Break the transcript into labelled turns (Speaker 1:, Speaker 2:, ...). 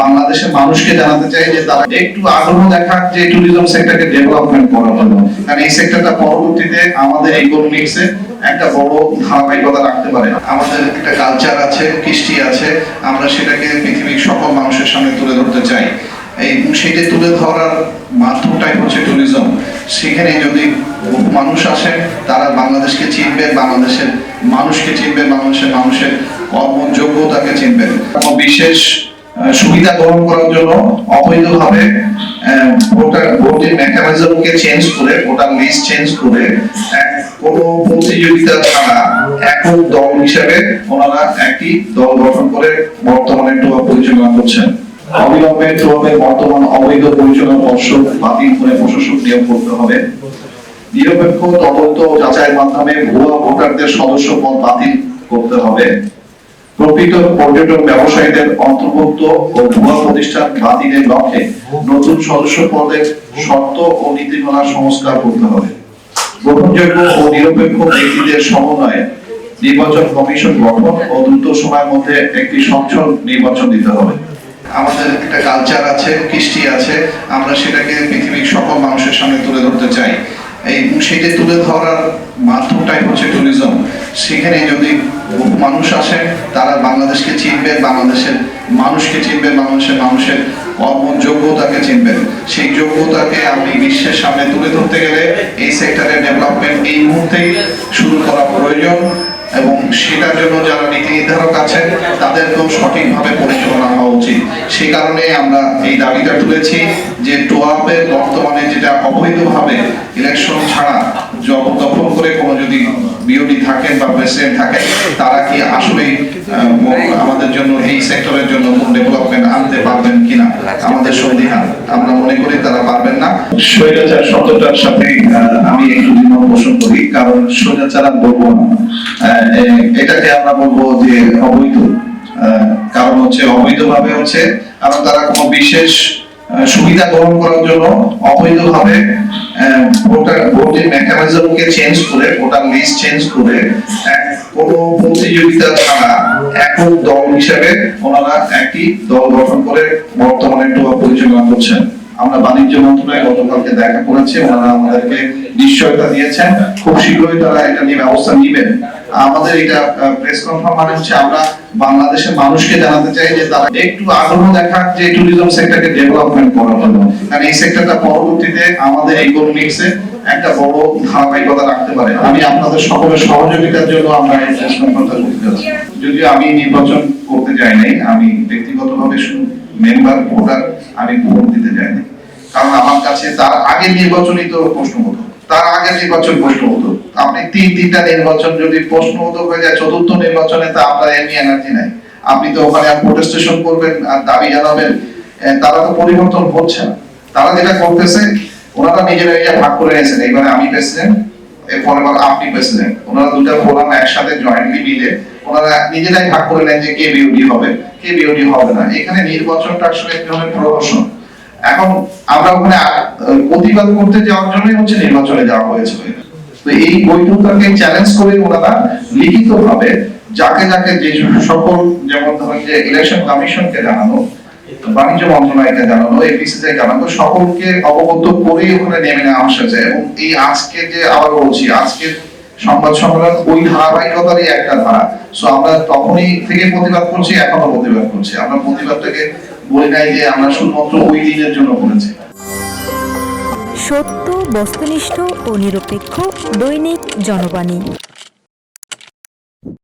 Speaker 1: বাংলাদেশের মানুষকে জানাতে চাই যে তারা একটু আগ্রহ দেখাক যে ট্যুরিজম সেক্টরকে ডেভেলপমেন্ট করার জন্য। কারণ এই সেক্টরটা পরবর্তীতে আমাদের ইকোনমিক্সে একটা বড় ধারাবাহিকতা রাখতে পারে। আমাদের একটা কালচার আছে, কৃষ্টি আছে, আমরা সেটাকে পৃথিবীর সকল মানুষের সামনে তুলে ধরতে চাই। এই সেটা তুলে ধরার মাধ্যমটাই হচ্ছে ট্যুরিজম সেখানে যদি মানুষ আসে, তারা বাংলাদেশকে চিনবে, বাংলাদেশের মানুষকে চিনবে, বাংলাদেশের মানুষের কর্মযোগ্যতাকে চিনবেন কোনো বিশেষ সুবিধা গ্রহণ করার জন্য অবৈধভাবে ভোটার ভোটিং মেকানিজমকে চেঞ্জ করে, ভোটার লিস্ট চেঞ্জ করে প্রতিযোগিতা ছাড়া একক দল হিসেবে ওনারা একটি দল গঠন করে বর্তমানে টোয়া পরিচালনা করছেন। অবিলম্বে বর্তমান অবৈধ পরিচালনা পর্ষদ বাতিল করে প্রশাসক নিয়োগ করতে হবে। নিরপেক্ষ তদন্ত যাচাইয়ের মাধ্যমে ভুয়া ভোটারদের সদস্য পদ বাতিল করতে হবে। প্রকৃত পর্যটন ব্যবসায়ীদের অন্তর্ভুক্ত ও ভুয়া প্রতিষ্ঠান বাতিলের লক্ষ্যে নতুন সদস্য পদের শর্ত ও নীতিমালা সংস্কার করতে হবে। গ্রহণযোগ্য ও নিরপেক্ষ ব্যক্তিদের সমন্বয়ে নির্বাচন কমিশন গঠন ও দ্রুত সময়ের মধ্যে একটি স্বচ্ছ নির্বাচন দিতে হবে। আমাদের একটা কালচার আছে, কৃষ্টি আছে, আমরা সেটাকে পৃথিবীর সকল মানুষের সামনে তুলে ধরতে চাই। এই সেটা তুলে ধরার মাধ্যমটাই হচ্ছে ট্যুরিজম সেখানে যদি মানুষ আসে, তারা বাংলাদেশকে চিনবে বাংলাদেশের মানুষকে চিনবে বাংলাদেশের মানুষের কর্মযোগ্যতাকে চিনবেন। সেই যোগ্যতাকে আপনি বিশ্বের সামনে তুলে ধরতে গেলে এই সেক্টরের ডেভেলপমেন্ট এই মুহূর্তেই শুরু করা প্রয়োজন। এবং সেটার জন্য যারা নীতি নির্ধারক আছেন, তাদেরকেও সঠিকভাবে পরিচালনা হওয়া উচিত। সেই কারণে আমরা এই দাবিটা তুলেছি যে টোয়াপের বর্তমানে যেটা অবৈধভাবে ইলেকশন ছাড়া জবরদখল করে কোনো যদি বিওডি থাকেন বা প্রেসিডেন্ট থাকেন, তারা কি আসলেই আমাদের জন্য, এই সেক্টরের জন্য কোন ডেভেলপমেন্ট আনতে পারবেন কিনা? আমাদের সন্দিহান আমরা মনে করি তারা পারবেন না। স্বৈরাচার শব্দটার সাথে আমি একটু দ্বিমত পোষণ করি, কারণ স্বৈরাচার বলব না। এটাকে আমরা বলব যে অবৈধ। কারণ হচ্ছে অবৈধভাবে হচ্ছে কারণ তারা কোনো বিশেষ সুবিধা গ্রহণ করার জন্য অবৈধভাবে ভোটার ভোটিং মেকানিজমকে চেঞ্জ করে, ভোটার লিস্ট চেঞ্জ করে কোনো প্রতিযোগিতা ছাড়া একক দল হিসেবে ওনারা একটি দল গঠন করে বর্তমানে পরিচালনা করছেন। আমরা বাণিজ্য মন্ত্রণালয়ে গতকালকে দেখা করেছি, ওনারা আমাদেরকে নিশ্চয়তা দিয়েছেন। খুব শীঘ্রই তারা এটা নিয়ে ব্যবস্থা নেবেন। আমাদের এটা প্রেস কনফার্ম মানে হচ্ছে, আমরা বাংলাদেশের মানুষকে জানাতে চাই যে তারা একটু আগ্রহ দেখাক যে ট্যুরিজম সেক্টরকে ডেভেলপমেন্ট করার জন্য। কারণ এই সেক্টরটা পরবর্তীতে আমাদের ইকোনমিক্সে একটা বড় ধারাবাহিকতা রাখতে পারে। আমি আপনাদের সকলের সহযোগিতার জন্য আমরা এই প্রেস কনফারেন্সটা করতে যদিও আমি নির্বাচন করতে যাই নাই, আমি ব্যক্তিগতভাবে শুধু মেম্বার ভোটার আমি ভোট দিতে যাই নাই কারণ আমার কাছে তার আগের নির্বাচনই তো প্রশ্ন হতো। তার আগের নির্বাচন প্রশ্ন হতো। আপনি তিন, তিনটা নির্বাচন যদি প্রশ্ন হতো, হয়ে যায় চতুর্থ নির্বাচনে তা আপনার এমনি এনার্জি নাই। আপনি তো ওখানে প্রোটেস্টেশন করবেন আর দাবি জানাবেন তারা তো পরিবর্তন হচ্ছে না। তারা যেটা করতেছে, ওনারা নিজেরা নিজেরা ভাগ করে নিয়েছেন। এবারে আমি প্রেসিডেন্ট এরপর এবার আপনি প্রেসিডেন্ট ওনারা দুটা ফোরাম একসাথে জয়েন্টলি মিলে ওনারা নিজেরাই ভাগ করে নেন যে কে বিওডি হবে, কে বিওডি হবে না। এখানে নির্বাচনটা আসলে প্রহসন। এখন আমরা ওখানে প্রতিবাদ করতে যাওয়ার জন্যই হচ্ছে নির্বাচনে যাওয়া হয়েছিল। তো এই বৈধতাকে চ্যালেঞ্জ করে ওনারা লিখিত ভাবে যাকে যাকে যে সকল যেমন ধরেন যে ইলেকশন কমিশনকে জানানো বাণিজ্য মন্ত্রণালয়কে জানানো জানানো সকলকে অবগত ওখানে নেমে নেওয়া হয়েছে এবং এই আজকে যে আবার বলছি সংবাদ সম্মেলন ওই ধারাবাহিকতারই একটা ধারা। সো আমরা তখনই থেকে প্রতিবাদ করছি এখনও প্রতিবাদ করছি। আমরা প্রতিবাদটাকে বলি নাই যে আমরা শুধুমাত্র ওই দিনের জন্য করেছি
Speaker 2: সত্য, বস্তুনিষ্ঠ ও নিরপেক্ষ দৈনিক জনবাণী।